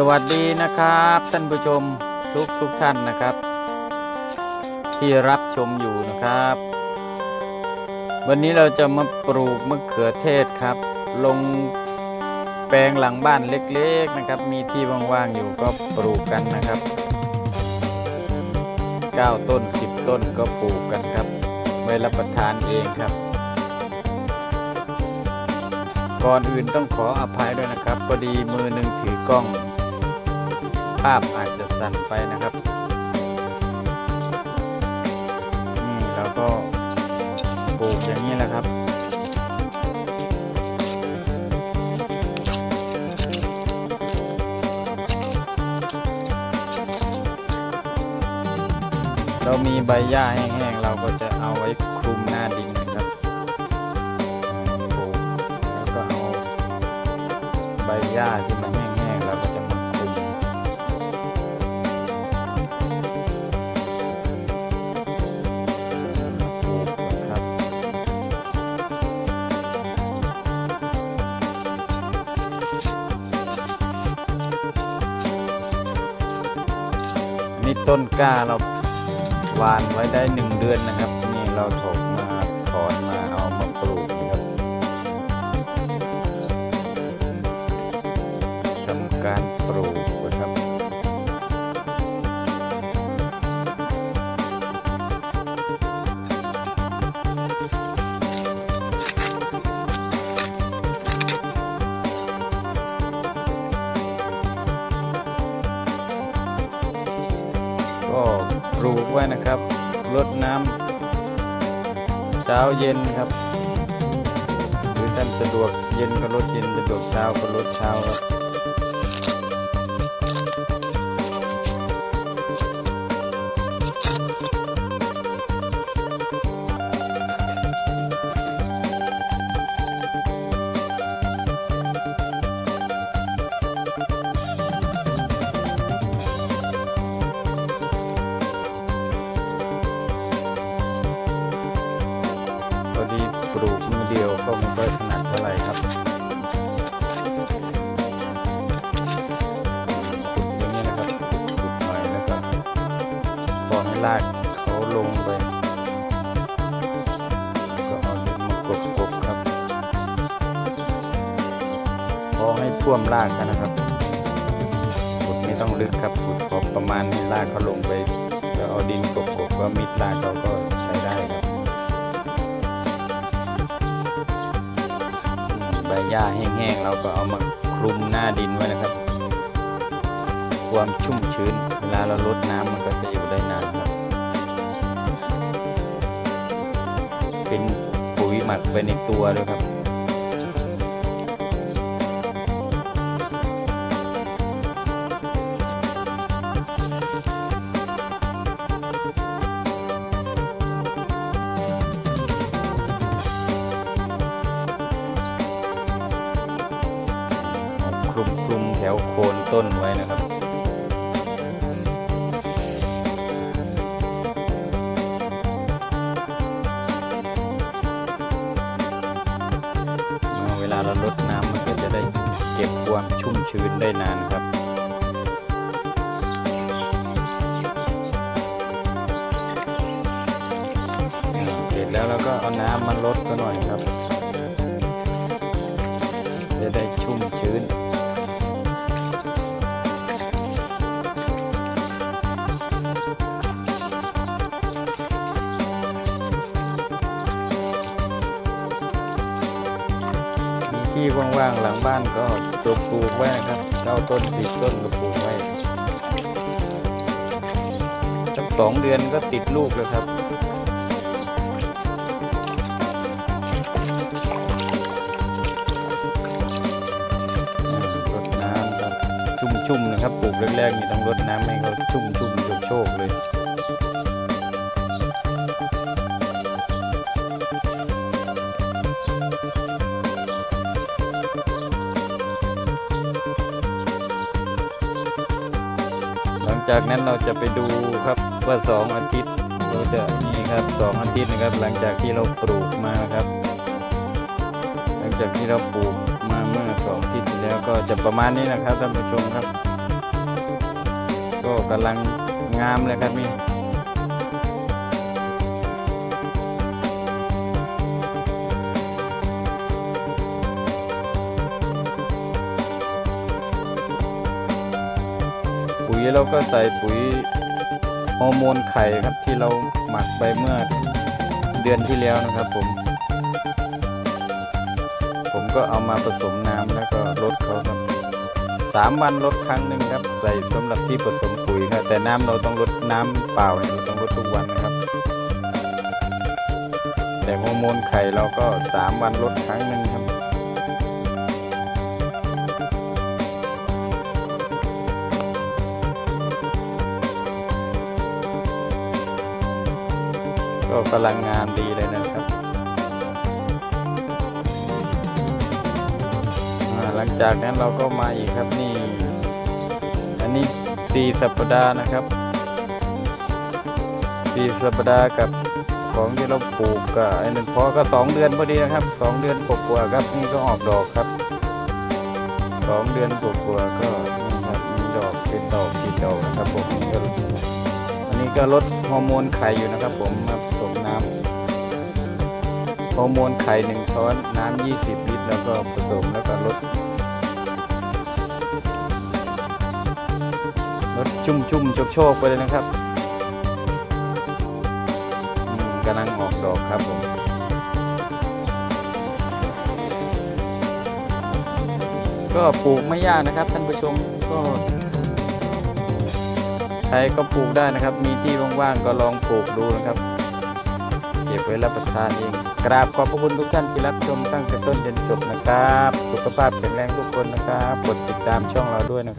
สวัสดีนะครับท่านผู้ชมทุกทุกท่านนะครับ ที่รับชมอยู่นะครับ วันนี้เราจะมาปลูกมะเขือเทศครับ ลงแปลงหลังบ้านเล็กๆนะครับ มีที่ว่างๆอยู่ก็ปลูกกันนะครับ 9 ต้น 10 ต้นก็ปลูกกันครับไว้รับประทานเองครับ ก่อนอื่นต้องขออภัยด้วยนะครับพอดีมือหนึ่งถือกล้อง ภาพอาจจะสั่นไปนะครับ นี่เราก็ปลูกอย่างนี้แหละครับ เรามีใบหญ้าแห้งๆเราก็จะเอาไว้คลุมหน้าดินนะครับปลูกแล้วก็เอาใบหญ้าที่มันแห้ง นี่ต้นกล้าเราวานไว้ได้หนึ่งเดือนนะครับ นี่เราถกมาถอนมา ปลูกไว้นะครับรดน้ำเช้าเย็นครับ หรือท่านสะดวกเย็นก็รดเย็นสะดวกเช้าก็รดเช้าครับ ปลูกมือเดียวก็ไม่ค่อยถนัดเท่าไหร่ครับขุดอย่างนี้นะครับขุดหน่อยแล้วก็พอให้รากเขาลงไปก็เอาดินมากบๆครับพอให้ท่วมรากกันนะครับขุดไม่ต้องลึกครับขุดพอประมาณให้รากเขาลงไปแล้วเอาดินกบๆก็มิดรากเขาก็ ญ้าแห้งๆเราก็เอามาคลุมหน้าดินไว้นะครับ ความชุ่มชื้นเวลาเราลดน้ำมันก็จะอยู่ได้นานครับ เป็นปุ๋ยหมักไปในตัวด้วยครับ แถวโคนต้นไว้นะครับ เวลาเราลดน้ำมันก็จะได้เก็บความชุ่มชื้นได้นานครับเสร็จแล้วเราก็เอาน้ำมาลดก็หน่อยครับ ที่ว่างๆหลังบ้านก็ตัวปลูกไว้นะครับเก้าต้นสิบต้นก็ปลูกไว้สักสองเดือนก็ติดลูกแล้วครับรดน้ำครับชุ่มๆนะครับปลูกแรกๆนี่ต้องรดน้ำให้เขาชุ่มๆโชกๆเลย จากนั้นเราจะไปดูครับว่าสองอาทิตย์เราจะนี่ครับสองอาทิตย์นะครับ หลังจากที่เราปลูกมานะครับ หลังจากที่เราปลูกมาเมื่อสองอาทิตย์แล้วก็จะประมาณนี้นะครับท่านผู้ชมครับ ก็กำลังงามเลยครับนี่ ปุ๋ยเราก็ใส่ปุ๋ยฮอร์โมนไข่ครับที่เราหมักไปเมื่อเดือนที่แล้วนะครับผม ผมก็เอามาผสมน้ำแล้วก็ลดเขาครับสามวันลดครั้งหนึ่งครับใส่สำหรับที่ผสมปุ๋ยครับแต่น้ำเราต้องลดน้ำเปล่าเนี่ยเราต้องลดทุกวันนะครับ แต่ฮอร์โมนไข่เราก็สามวันลดครั้งหนึ่งครับ ก็กำลังงามดีเลยนะครับ หลังจากนั้นเราก็มาอีกครับนี่ อันนี้สี่สัปดาห์นะครับสี่สัปดาห์กับของที่เราปลูกก็ไอ้นั่นพอก็สองเดือนพอดีนะครับสองเดือนกว่าครับนี่ก็ออกดอกครับสองเดือนกว่าก็นี่ครับมีดอกเป็นดอกติดดอกนะครับผมนี่ก็ นี้ก็ลดฮอร์โมนไข่อยู่นะครับ ผมมาผสมน้ำฮอร์โมนไข่หนึ่งช้อนน้ำยี่สิบลิตรแล้วก็ผสมแล้วก็ลดลดจุ่มจุ่มโชกโชกไปเลยนะครับอืมกำลังออกดอกครับผมก็ปลูกไม่ยากนะครับท่านผู้ชมก็ ใครก็ปลูกได้นะครับ มีที่ว่างๆก็ลองปลูกดูนะครับเก็บไว้รับประทานเองกราบขอบพระคุณทุกท่านที่รับชมตั้งแต่ต้นจนจบนะครับ สุขภาพแข็งแรงทุกคนนะครับกดติดตามช่องเราด้วยนะครับ